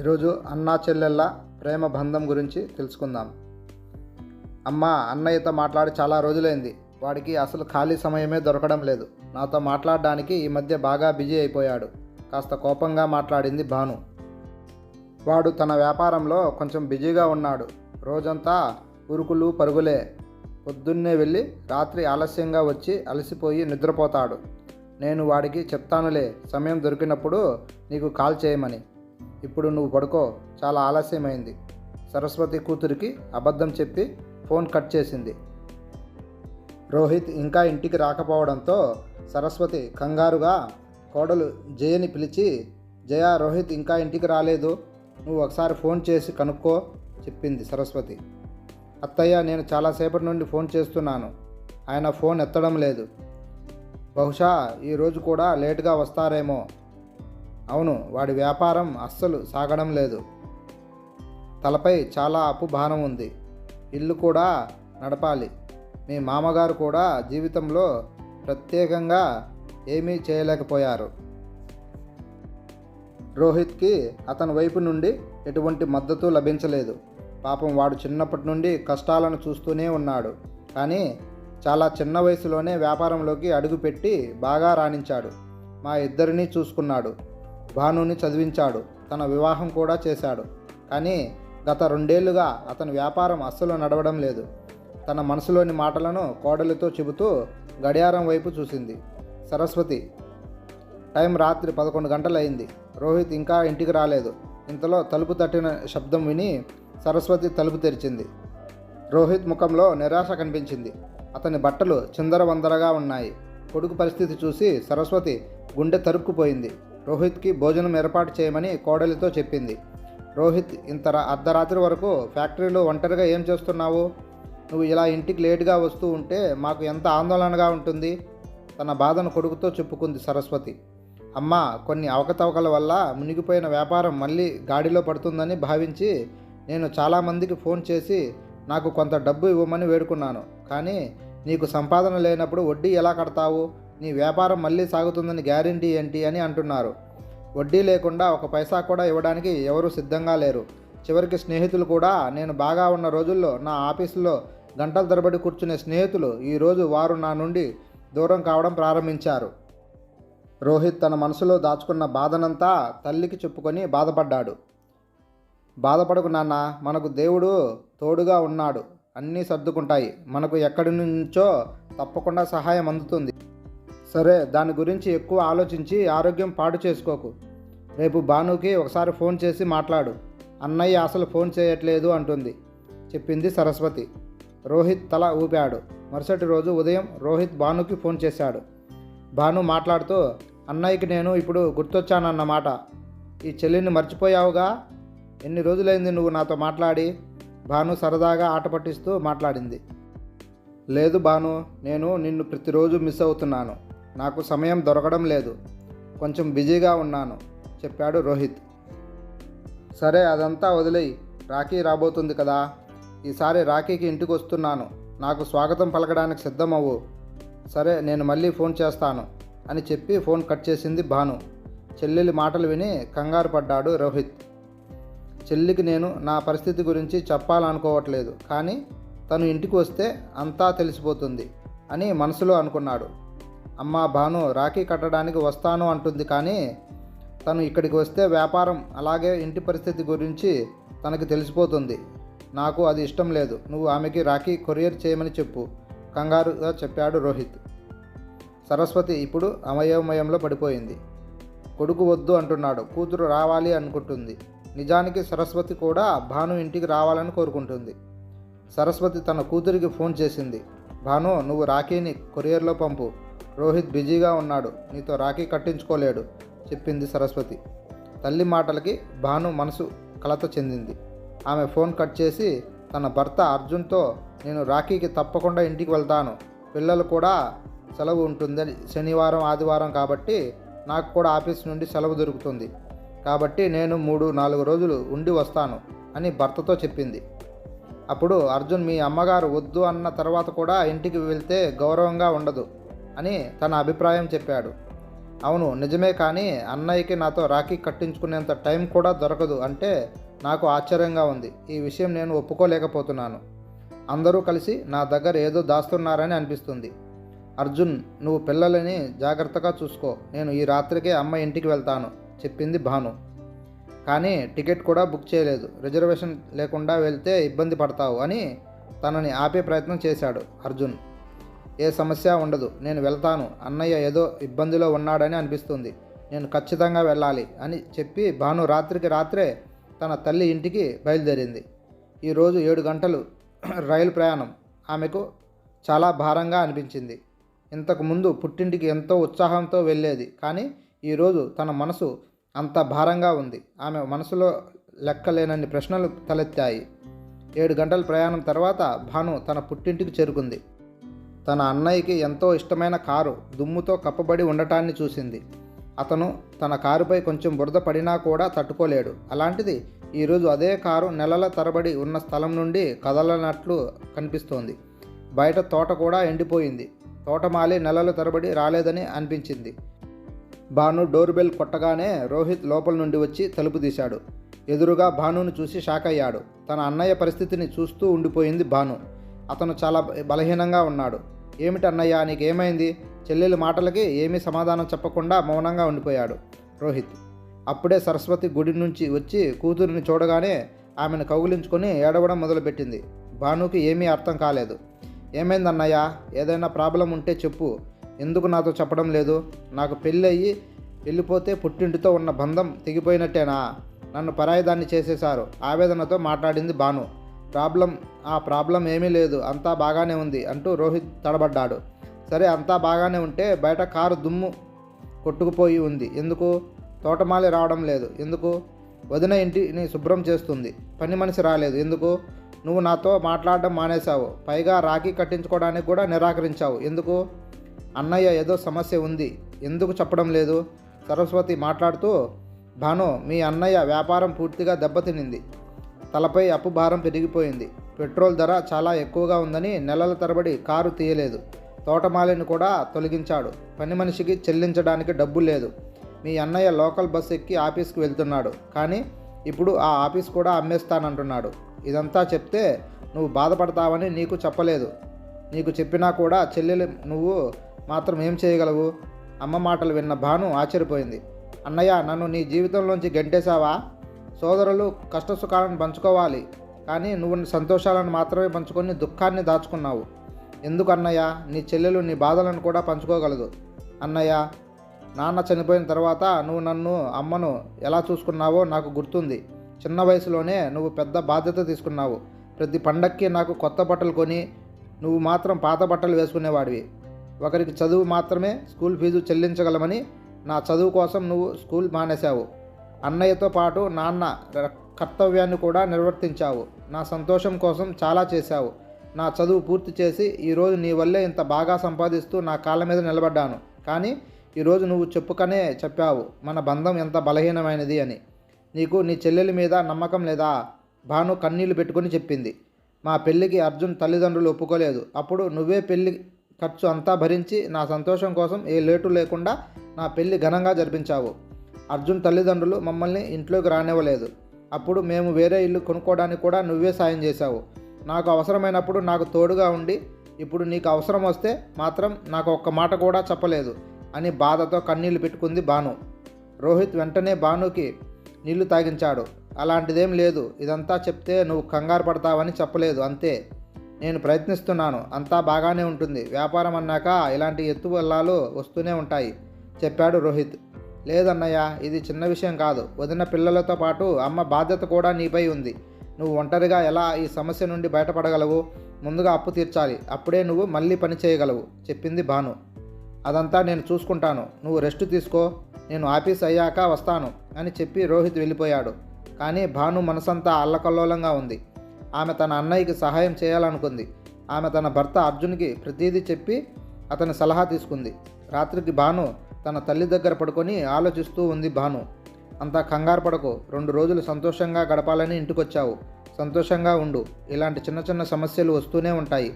ఈరోజు అన్నా చెల్లెళ్ళ ప్రేమ బంధం గురించి తెలుసుకుందాం. అమ్మ అన్నయ్యతో మాట్లాడి చాలా రోజులైంది. వాడికి అసలు ఖాళీ సమయమే దొరకడం లేదు. నాతో మాట్లాడడానికి ఈ మధ్య బాగా బిజీ అయిపోయాడు. కాస్త కోపంగా మాట్లాడింది భాను. వాడు తన వ్యాపారంలో కొంచెం బిజీగా ఉన్నాడు. రోజంతా ఉరుకులు పరుగులే. పొద్దున్నే వెళ్ళి రాత్రి ఆలస్యంగా వచ్చి అలసిపోయి నిద్రపోతాడు. నేను వాడికి చెప్తానులే సమయం దొరికినప్పుడు నీకు కాల్ చేయమని. ఇప్పుడు నువ్వు పడుకో. చాలా ఆలస్యమైంది. సరస్వతి కూతురికి అబద్ధం చెప్పి ఫోన్ కట్ చేసింది. రోహిత్ ఇంకా ఇంటికి రాకపోవడంతో సరస్వతి కంగారుగా కోడలు జయని పిలిచి జయ రోహిత్ ఇంకా ఇంటికి రాలేదు. నువ్వు ఒకసారి ఫోన్ చేసి కనుక్కో చెప్పింది సరస్వతి. అత్తయ్య నేను చాలాసేపటి నుండి ఫోన్ చేస్తున్నాను. ఆయన ఫోన్ ఎత్తడం లేదు. బహుశా ఈరోజు కూడా లేటుగా వస్తారేమో. అవును వాడి వ్యాపారం అస్సలు సాగడం లేదు. తలపై చాలా అప్పు భారం ఉంది. ఇల్లు కూడా నడపాలి. మీ మామగారు కూడా జీవితంలో ప్రత్యేకంగా ఏమీ చేయలేకపోయారు. రోహిత్కి అతని వైపు నుండి ఎటువంటి మద్దతు లభించలేదు. పాపం వాడు చిన్నప్పటి నుండి కష్టాలను చూస్తూనే ఉన్నాడు. కానీ చాలా చిన్న వయసులోనే వ్యాపారంలోకి అడుగుపెట్టి బాగా రాణించాడు. మా ఇద్దరినీ చూసుకున్నాడు. భానుని చదివించాడు. తన వివాహం కూడా చేశాడు. కానీ గత రెండేళ్ళుగా అతని వ్యాపారం అస్సలు నడవడం లేదు. తన మనసులోని మాటలను కోడలితో చెబుతూ గడియారం వైపు చూసింది. సరస్వతి టైం రాత్రి పదకొండు గంటలైంది రోహిత్ ఇంకా ఇంటికి రాలేదు. ఇంతలో తలుపు తట్టిన శబ్దం విని సరస్వతి తలుపు తెరిచింది. రోహిత్ ముఖంలో నిరాశ కనిపించింది. అతని బట్టలు చిందరవందరగా ఉన్నాయి. కొడుకు పరిస్థితి చూసి సరస్వతి గుండె తరుక్కుపోయింది. రోహిత్కి భోజనం ఏర్పాటు చేయమని కోడలితో చెప్పింది. రోహిత్ ఇంత అర్ధరాత్రి వరకు ఫ్యాక్టరీలో ఒంటరిగా ఏం చేస్తున్నావు? నువ్వు ఇలా ఇంటికి లేటుగా వస్తూ ఉంటే మాకు ఎంత ఆందోళనగా ఉంటుంది తన బాధను కొడుకుతో చెప్పుకుంది సరస్వతి. అమ్మ కొన్ని అవకతవకల వల్ల మునిగిపోయిన వ్యాపారం మళ్ళీ గాడిలో పడుతుందని భావించి నేను చాలామందికి ఫోన్ చేసి నాకు కొంత డబ్బు ఇవ్వమని వేడుకున్నాను. కానీ నీకు సంపాదన లేనప్పుడు వడ్డీ ఎలా కడతావు? నీ వ్యాపారం మళ్ళీ సాగుతుందని గ్యారంటీ ఏంటి అని అంటున్నారు. వడ్డీ లేకుండా ఒక పైసా కూడా ఇవ్వడానికి ఎవరూ సిద్ధంగా లేరు. చివరికి స్నేహితులు కూడా నేను బాగా ఉన్న రోజుల్లో నా ఆఫీసులో గంటల తరబడి కూర్చునే స్నేహితులు ఈరోజు వారు నా నుండి దూరం కావడం ప్రారంభించారు. రోహిత్ తన మనసులో దాచుకున్న బాధనంతా తల్లికి చెప్పుకొని బాధపడ్డాడు. బాధపడకు నాన్న మనకు దేవుడు తోడుగా ఉన్నాడు. అన్నీ సర్దుకుంటాయి. మనకు ఎక్కడి నుంచో తప్పకుండా సహాయం అందుతుంది. సరే దాని గురించి ఎక్కువ ఆలోచించి ఆరోగ్యం పాడు చేసుకోకు. రేపు భానుకి ఒకసారి ఫోన్ చేసి మాట్లాడు. అన్నయ్య అసలు ఫోన్ చేయట్లేదు అంటుంది. చెప్పింది సరస్వతి. రోహిత్ తల ఊపాడు. మరుసటి రోజు ఉదయం రోహిత్ భానుకి ఫోన్ చేశాడు. భాను మాట్లాడుతూ అన్నయ్యకి నేను ఇప్పుడు గుర్తొచ్చానన్నమాట. ఈ చెల్లిని మర్చిపోయావుగా? ఎన్ని రోజులైంది నువ్వు నాతో మాట్లాడి? భాను సరదాగా ఆట పట్టిస్తూ మాట్లాడింది. లేదు భాను నేను నిన్ను ప్రతిరోజు మిస్ అవుతున్నాను. నాకు సమయం దొరకడం లేదు. కొంచెం బిజీగా ఉన్నాను చెప్పాడు రోహిత్. సరే అదంతా వదిలేయి. రాఖీ రాబోతుంది కదా. ఈసారి రాఖీకి ఇంటికి వస్తున్నాను. నాకు స్వాగతం పలకడానికి సిద్ధమవ్వు. సరే నేను మళ్ళీ ఫోన్ చేస్తాను అని చెప్పి ఫోన్ కట్ చేసింది భాను. చెల్లెలి మాటలు విని కంగారు పడ్డాడు రోహిత్. చెల్లికి నేను నా పరిస్థితి గురించి చెప్పాలనుకోవట్లేదు. కానీ తను ఇంటికి వస్తే అంతా తెలిసిపోతుంది అని మనసులో అనుకున్నాడు. అమ్మా భాను రాఖీ కట్టడానికి వస్తాను అంటుంది కానీ తను ఇక్కడికి వస్తే వ్యాపారం అలాగే ఇంటి పరిస్థితి గురించి తనకి తెలిసిపోతుంది. నాకు అది ఇష్టం లేదు. నువ్వు ఆమెకి రాఖీ కొరియర్ చేయమని చెప్పు కంగారుగా చెప్పాడు రోహిత్. సరస్వతి ఇప్పుడు అమయోమయంలో పడిపోయింది. కొడుకు వద్దు అంటున్నాడు. కూతురు రావాలి అనుకుంటుంది. నిజానికి సరస్వతి కూడా భాను ఇంటికి రావాలని కోరుకుంటుంది. సరస్వతి తన కూతురికి ఫోన్ చేసింది. భాను నువ్వు రాఖీని కొరియర్లో పంపు. రోహిత్ బిజీగా ఉన్నాడు. నీతో రాఖీ కట్టించుకోలేడు చెప్పింది సరస్వతి. తల్లి మాటలకి భాను మనసు కలత చెందింది. ఆమె ఫోన్ కట్ చేసి తన భర్త అర్జున్తో నేను రాఖీకి తప్పకుండా ఇంటికి వెళ్తాను. పిల్లలు కూడా సెలవు ఉంటుంది శనివారం ఆదివారం కాబట్టి నాకు కూడా ఆఫీస్ నుండి సెలవు దొరుకుతుంది. కాబట్టి నేను మూడు నాలుగు రోజులు ఉండి వస్తాను అని భర్తతో చెప్పింది. అప్పుడు అర్జున్ మీ అమ్మగారు వద్దు అన్న తర్వాత కూడా ఇంటికి వెళ్తే గౌరవంగా ఉండదు. అని తన అభిప్రాయం చెప్పాడు. అవును నిజమే కానీ అన్నయ్యకి నాతో రాఖీ కట్టించుకునేంత టైం కూడా దొరకదు అంటే నాకు ఆశ్చర్యంగా ఉంది. ఈ విషయం నేను ఒప్పుకోలేకపోతున్నాను. అందరూ కలిసి నా దగ్గర ఏదో దాస్తున్నారని అనిపిస్తుంది. అర్జున్ నువ్వు పిల్లలని జాగ్రత్తగా చూసుకో. నేను ఈ రాత్రికే అమ్మ ఇంటికి వెళ్తాను చెప్పింది భాను. కానీ టికెట్ కూడా బుక్ చేయలేదు. రిజర్వేషన్ లేకుండా వెళ్తే ఇబ్బంది పడతావు అని తనని ఆపే ప్రయత్నం చేశాడు అర్జున్. ఏ సమస్య ఉండదు. నేను వెళ్తాను. అన్నయ్య ఏదో ఇబ్బందిలో ఉన్నాడని అనిపిస్తుంది. నేను ఖచ్చితంగా వెళ్ళాలి అని చెప్పి భాను రాత్రికి రాత్రే తన తల్లి ఇంటికి బయలుదేరింది. ఈరోజు ఏడు గంటలు రైలు ప్రయాణం. ఆమెకు చాలా భారంగా అనిపించింది. ఇంతకు ముందు పుట్టింటికి ఎంతో ఉత్సాహంతో వెళ్ళేది. కానీ ఈరోజు తన మనసు అంత భారంగా ఉంది. ఆమె మనసులో లెక్కలేనన్ని ప్రశ్నలు తలెత్తాయి. ఏడు గంటల ప్రయాణం తర్వాత భాను తన పుట్టింటికి చేరుకుంది. తన అన్నయ్యకి ఎంతో ఇష్టమైన కారు దుమ్ముతో కప్పబడి ఉండటాన్ని చూసింది. అతను తన కారుపై కొంచెం బురద పడినా కూడా తట్టుకోలేడు. అలాంటిది ఈరోజు అదే కారు నెలల తరబడి ఉన్న స్థలం నుండి కదలనట్లు కనిపిస్తోంది. బయట తోట కూడా ఎండిపోయింది. తోటమాలి నెలల తరబడి రాలేదని అనిపించింది. భాను డోర్ బెల్ కొట్టగానే రోహిత్ లోపల నుండి వచ్చి తలుపు తీశాడు. ఎదురుగా భానుని చూసి షాక్ అయ్యాడు. తన అన్నయ్య పరిస్థితిని చూస్తూ ఉండిపోయింది భాను. అతను చాలా బలహీనంగా ఉన్నాడు. ఏమిటన్నయ్యా నీకేమైంది? చెల్లెలి మాటలకి ఏమీ సమాధానం చెప్పకుండా మౌనంగా ఉండిపోయాడు రోహిత్. అప్పుడే సరస్వతి గుడి నుంచి వచ్చి కూతురిని చూడగానే ఆమెను కౌగిలించుకొని ఏడవడం మొదలుపెట్టింది. భానుకి ఏమీ అర్థం కాలేదు. ఏమైంది ఏదైనా ప్రాబ్లం ఉంటే చెప్పు. ఎందుకు నాతో చెప్పడం లేదు? నాకు పెళ్ళి అయ్యి వెళ్ళిపోతే పుట్టింటితో ఉన్న బంధం తెగిపోయినట్టేనా? నన్ను పరాయిదాన్ని చేసేశారు. ఆవేదనతో మాట్లాడింది భాను. ప్రాబ్లం ఆ ప్రాబ్లం ఏమీ లేదు అంతా బాగానే ఉంది అంటూ రోహిత్ తడబడ్డాడు. సరే అంతా బాగానే ఉంటే బయట కారు దుమ్ము కొట్టుకుపోయి ఉంది. ఎందుకు? తోటమాలి రావడం లేదు. ఎందుకు? వదిన ఇంటిని శుభ్రం చేస్తుంది. పని మనిషి రాలేదు. ఎందుకు? నువ్వు నాతో మాట్లాడడం మానేశావు. పైగా రాఖీ కట్టించుకోవడానికి కూడా నిరాకరించావు. ఎందుకు? అన్నయ్య ఏదో సమస్య ఉంది. ఎందుకు చెప్పడం లేదు? సరస్వతి మాట్లాడుతూ భాను మీ అన్నయ్య వ్యాపారం పూర్తిగా దెబ్బతినింది. తలపై అప్పు భారం పెరిగిపోయింది. పెట్రోల్ ధర చాలా ఎక్కువగా ఉందని నెలల తరబడి కారు తీయలేదు. తోటమాలిని కూడా తొలగించాడు. పని మనిషికి చెల్లించడానికి డబ్బు లేదు. మీ అన్నయ్య లోకల్ బస్సు ఎక్కి ఆఫీస్కి వెళ్తున్నాడు. కానీ ఇప్పుడు ఆ ఆఫీస్ కూడా అమ్మేస్తానంటున్నాడు. ఇదంతా చెప్తే నువ్వు బాధపడతావని నీకు చెప్పలేదు. నీకు చెప్పినా కూడా చెల్లెలు నువ్వు మాత్రం ఏం చేయగలవు? అమ్మ మాటలు విన్న భాను ఆశ్చర్యపోయింది. అన్నయ్య నన్ను నీ జీవితంలోంచి గంటేశావా? సోదరులు కష్టసుఖాలను పంచుకోవాలి. కానీ నువ్వు నీ సంతోషాలను మాత్రమే పంచుకొని దుఃఖాన్ని దాచుకున్నావు. ఎందుకు అన్నయ్య నీ చెల్లెలు నీ బాధలను కూడా పంచుకోగలదు. అన్నయ్య నాన్న చనిపోయిన తర్వాత నువ్వు నన్ను అమ్మను ఎలా చూసుకున్నావో నాకు గుర్తుంది. చిన్న వయసులోనే నువ్వు పెద్ద బాధ్యత తీసుకున్నావు. ప్రతి పండక్కి నాకు కొత్త బట్టలు కొని నువ్వు మాత్రం పాత బట్టలు వేసుకునేవాడివి. ఒకరికి చదువు మాత్రమే స్కూల్ ఫీజు చెల్లించగలమని నా చదువు కోసం నువ్వు స్కూల్ మానేశావు. అన్నయ్యతో పాటు నాన్న కర్తవ్యాన్ని కూడా నిర్వర్తించావు. నా సంతోషం కోసం చాలా చేశావు. నా చదువు పూర్తి చేసి ఈరోజు నీ వల్లే ఇంత బాగా సంపాదిస్తూ నా కాళ్ళ మీద నిలబడ్డాను. కానీ ఈరోజు నువ్వు చెప్పుకనే చెప్పావు మన బంధం ఎంత బలహీనమైనది అని. నీకు నీ చెల్లెలి మీద నమ్మకం లేదా? భాను కన్నీళ్ళు పెట్టుకుని చెప్పింది. మా పెళ్ళికి అర్జున్ తల్లిదండ్రులు ఒప్పుకోలేదు. అప్పుడు నువ్వే పెళ్ళి ఖర్చు అంతా భరించి నా సంతోషం కోసం ఏ లేటు లేకుండా నా పెళ్ళి ఘనంగా జరిపించావు. అర్జున్ తల్లిదండ్రులు మమ్మల్ని ఇంట్లోకి రానివ్వలేదు. అప్పుడు మేము వేరే ఇల్లు కొనుక్కోవడానికి కూడా నువ్వే సాయం చేశావు. నాకు అవసరమైనప్పుడు నాకు తోడుగా ఉండి ఇప్పుడు నీకు అవసరం వస్తే మాత్రం నాకు ఒక్క మాట కూడా చెప్పలేదు అని బాధతో కన్నీళ్ళు పెట్టుకుంది భాను. రోహిత్ వెంటనే భానుకి నీళ్ళు తాగించాడు. అలాంటిదేం లేదు ఇదంతా చెప్తే నువ్వు కంగారు పడతావని చెప్పలేదు అంతే. నేను ప్రయత్నిస్తున్నాను అంతా బాగానే ఉంటుంది. వ్యాపారం అన్నాక ఇలాంటి ఎత్తువల్లాలు వస్తూనే ఉంటాయి చెప్పాడు రోహిత్. లేదన్నయ్య ఇది చిన్న విషయం కాదు. వదిన పిల్లలతో పాటు అమ్మ బాధ్యత కూడా నీపై ఉంది. నువ్వు ఒంటరిగా ఎలా ఈ సమస్య నుండి బయటపడగలవు? ముందుగా అప్పు తీర్చాలి. అప్పుడే నువ్వు మళ్ళీ పని చేయగలవు చెప్పింది భాను. అదంతా నేను చూసుకుంటాను. నువ్వు రెస్ట్ తీసుకో. నేను ఆఫీస్ అయ్యాక వస్తాను అని చెప్పి రోహిత్ వెళ్ళిపోయాడు. కానీ భాను మనసంతా అల్లకల్లోలంగా ఉంది. ఆమె తన అన్నయ్యకి సహాయం చేయాలనుకుంది. ఆమె తన భర్త అర్జున్కి ప్రతీదీ చెప్పి అతని సలహా తీసుకుంది. రాత్రికి భాను తన తల్లి దగ్గర పడుకొని ఆలోచిస్తూ ఉంది భాను. అంతా కంగారు పడకు రెండు రోజులు సంతోషంగా గడపాలని ఇంటికొచ్చావు. సంతోషంగా ఉండు ఇలాంటి చిన్న చిన్న సమస్యలు వస్తూనే ఉంటాయి.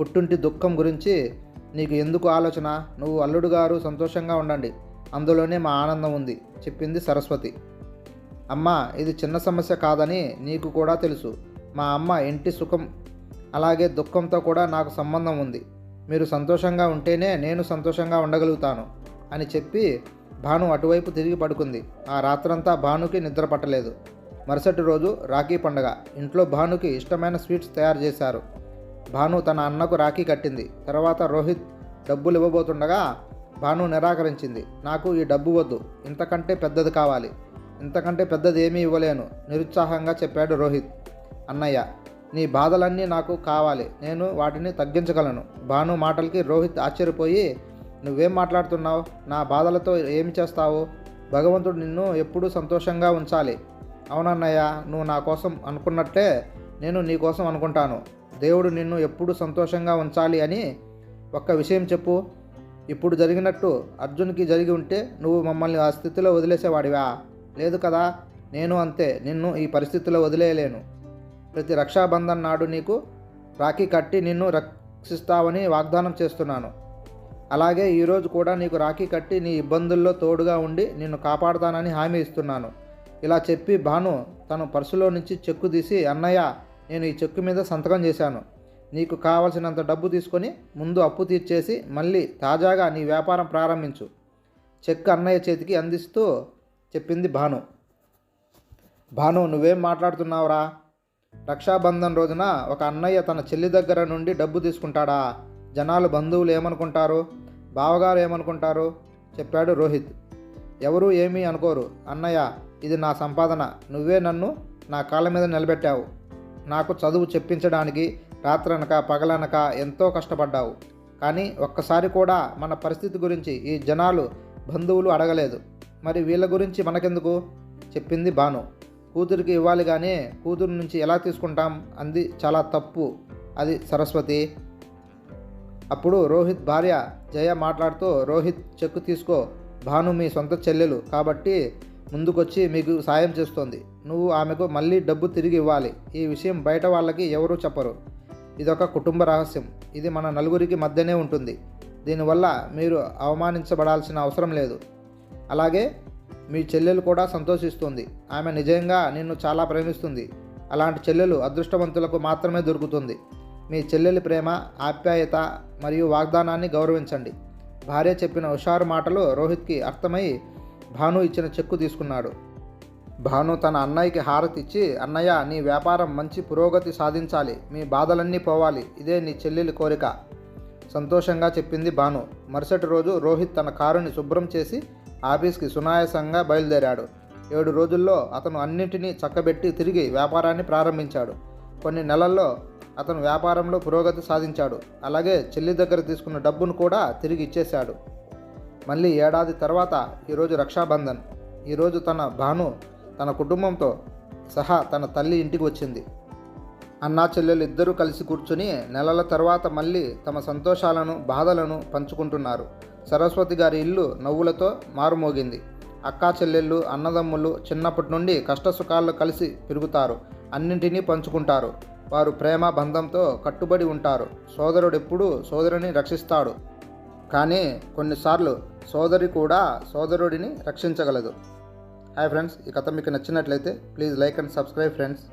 పుట్టుంటి దుఃఖం గురించి నీకు ఎందుకు ఆలోచన? నువ్వు అల్లుడు గారు సంతోషంగా ఉండండి అందులోనే మా ఆనందం ఉంది చెప్పింది సరస్వతి. అమ్మ ఇది చిన్న సమస్య కాదని నీకు కూడా తెలుసు. మా అమ్మ ఇంటి సుఖం అలాగే దుఃఖంతో కూడా నాకు సంబంధం ఉంది. మీరు సంతోషంగా ఉంటేనే నేను సంతోషంగా ఉండగలుగుతాను. అని చెప్పి భాను అటువైపు తిరిగి పడుకుంది. ఆ రాత్రంతా భానుకి నిద్ర పట్టలేదు. మరుసటి రోజు రాఖీ పండగ. ఇంట్లో భానుకి ఇష్టమైన స్వీట్స్ తయారు చేశారు. భాను తన అన్నకు రాఖీ కట్టింది. తర్వాత రోహిత్ డబ్బులు ఇవ్వబోతుండగా భాను నిరాకరించింది. నాకు ఈ డబ్బు వద్దు. ఇంతకంటే పెద్దది కావాలి. ఇంతకంటే పెద్దది ఏమీ ఇవ్వలేను. నిరుత్సాహంగా చెప్పాడు రోహిత్. అన్నయ్య నీ బాధలన్నీ నాకు కావాలి. నేను వాటిని తగ్గించగలను. భాను మాటలకి రోహిత్ ఆశ్చర్యపోయి నువ్వేం మాట్లాడుతున్నావు? నా బాధలతో ఏమి చేస్తావు? భగవంతుడు నిన్ను ఎప్పుడూ సంతోషంగా ఉంచాలి. అవునన్నయ్య నువ్వు నా కోసం అనుకున్నట్టే నేను నీ కోసం అనుకుంటాను. దేవుడు నిన్ను ఎప్పుడు సంతోషంగా ఉంచాలి అని ఒక్క విషయం చెప్పు. ఇప్పుడు జరిగినట్టు అర్జున్కి జరిగి ఉంటే నువ్వు మమ్మల్ని ఆ స్థితిలో వదిలేసేవాడివా? లేదు కదా? నేను అంతే. నిన్ను ఈ పరిస్థితిలో వదిలేయలేను. ప్రతి రక్షాబంధన్ నాడు నీకు రాఖీ కట్టి నిన్ను రక్షిస్తావని వాగ్దానం చేస్తున్నాను. అలాగే ఈరోజు కూడా నీకు రాఖీ కట్టి నీ ఇబ్బందుల్లో తోడుగా ఉండి నిన్ను కాపాడుతానని హామీ ఇస్తున్నాను. ఇలా చెప్పి భాను తను పర్సులో నుంచి చెక్కు తీసి అన్నయ్య నేను ఈ చెక్కు మీద సంతకం చేశాను. నీకు కావలసినంత డబ్బు తీసుకొని ముందు అప్పు తీర్చేసి మళ్ళీ తాజాగా నీ వ్యాపారం ప్రారంభించు. చెక్ అన్నయ్య చేతికి అందిస్తూ చెప్పింది భాను. భాను నువ్వేం మాట్లాడుతున్నావురా? రక్షాబంధన్ రోజున ఒక అన్నయ్య తన చెల్లి దగ్గర నుండి డబ్బు తీసుకుంటాడా? జనాలు బంధువులు ఏమనుకుంటారు? బావగారు ఏమనుకుంటారు? చెప్పాడు రోహిత్. ఎవరూ ఏమీ అనుకోరు. అన్నయ్య ఇది నా సంపాదన. నువ్వే నన్ను నా కాళ్ళ మీద నిలబెట్టావు. నాకు చదువు చెప్పించడానికి రాత్రనక పగలనక ఎంతో కష్టపడ్డావు. కానీ ఒక్కసారి కూడా మన పరిస్థితి గురించి ఈ జనాలు బంధువులు అడగలేదు. మరి వీళ్ళ గురించి మనకెందుకు? చెప్పింది భాను. కూతురికి ఇవ్వాలి కానీ కూతురు నుంచి ఎలా తీసుకుంటాం? అంది చాలా తప్పు. అది సరస్వతి. అప్పుడు రోహిత్ భార్య జయ మాట్లాడుతూ రోహిత్ చెక్కు తీసుకో. భాను మీ సొంత చెల్లెలు కాబట్టి ముందుకొచ్చి మీకు సాయం చేస్తోంది. నువ్వు ఆమెకు మళ్ళీ డబ్బు తిరిగి ఇవ్వాలి. ఈ విషయం బయట వాళ్ళకి ఎవరూ చెప్పరు. ఇదొక కుటుంబ రహస్యం. ఇది మన నలుగురికి మధ్యనే ఉంటుంది. దీనివల్ల మీరు అవమానించబడాల్సిన అవసరం లేదు. అలాగే మీ చెల్లెలు కూడా సంతోషిస్తుంది. ఆమె నిజంగా నిన్ను చాలా ప్రేమిస్తుంది. అలాంటి చెల్లెలు అదృష్టవంతులకు మాత్రమే దొరుకుతుంది. మీ చెల్లెలి ప్రేమ ఆప్యాయత మరియు వాగ్దానాన్ని గౌరవించండి. భార్య చెప్పిన హుషారు మాటలు రోహిత్కి అర్థమై భాను ఇచ్చిన చెక్కు తీసుకున్నాడు. భాను తన అన్నయ్యకి హారతిచ్చి అన్నయ్య నీ వ్యాపారం మంచి పురోగతి సాధించాలి. మీ బాధలన్నీ పోవాలి. ఇదే నీ చెల్లెలి కోరిక. సంతోషంగా చెప్పింది భాను. మరుసటి రోజు రోహిత్ తన కారుని శుభ్రం చేసి ఆఫీస్కి సునాయాసంగా బయలుదేరాడు. ఏడు రోజుల్లో అతను అన్నింటినీ చక్కబెట్టి తిరిగి వ్యాపారాన్ని ప్రారంభించాడు. కొన్ని నెలల్లో అతను వ్యాపారంలో పురోగతి సాధించాడు. అలాగే చెల్లి దగ్గర తీసుకున్న డబ్బును కూడా తిరిగి ఇచ్చేశాడు. మళ్ళీ ఏడాది తర్వాత ఈరోజు రక్షాబంధన్. ఈరోజు తన భాను తన కుటుంబంతో సహా తన తల్లి ఇంటికి వచ్చింది. అన్నా చెల్లెలు ఇద్దరూ కలిసి కూర్చుని నెలల తర్వాత మళ్ళీ తమ సంతోషాలను బాధలను పంచుకుంటున్నారు. సరస్వతి గారి ఇల్లు నవ్వులతో మారుమోగింది. అక్కా చెల్లెళ్ళు అన్నదమ్ములు చిన్నప్పటి నుండి కష్టసుఖాల్లో కలిసి పెరుగుతారు. అన్నింటినీ పంచుకుంటారు. వారు ప్రేమ బంధంతో కట్టుబడి ఉంటారు. సోదరుడు సోదరుని రక్షిస్తాడు. కానీ కొన్నిసార్లు సోదరి కూడా సోదరుడిని రక్షించగలదు. హాయ్ ఫ్రెండ్స్ ఈ కథ మీకు నచ్చినట్లయితే please like and subscribe friends.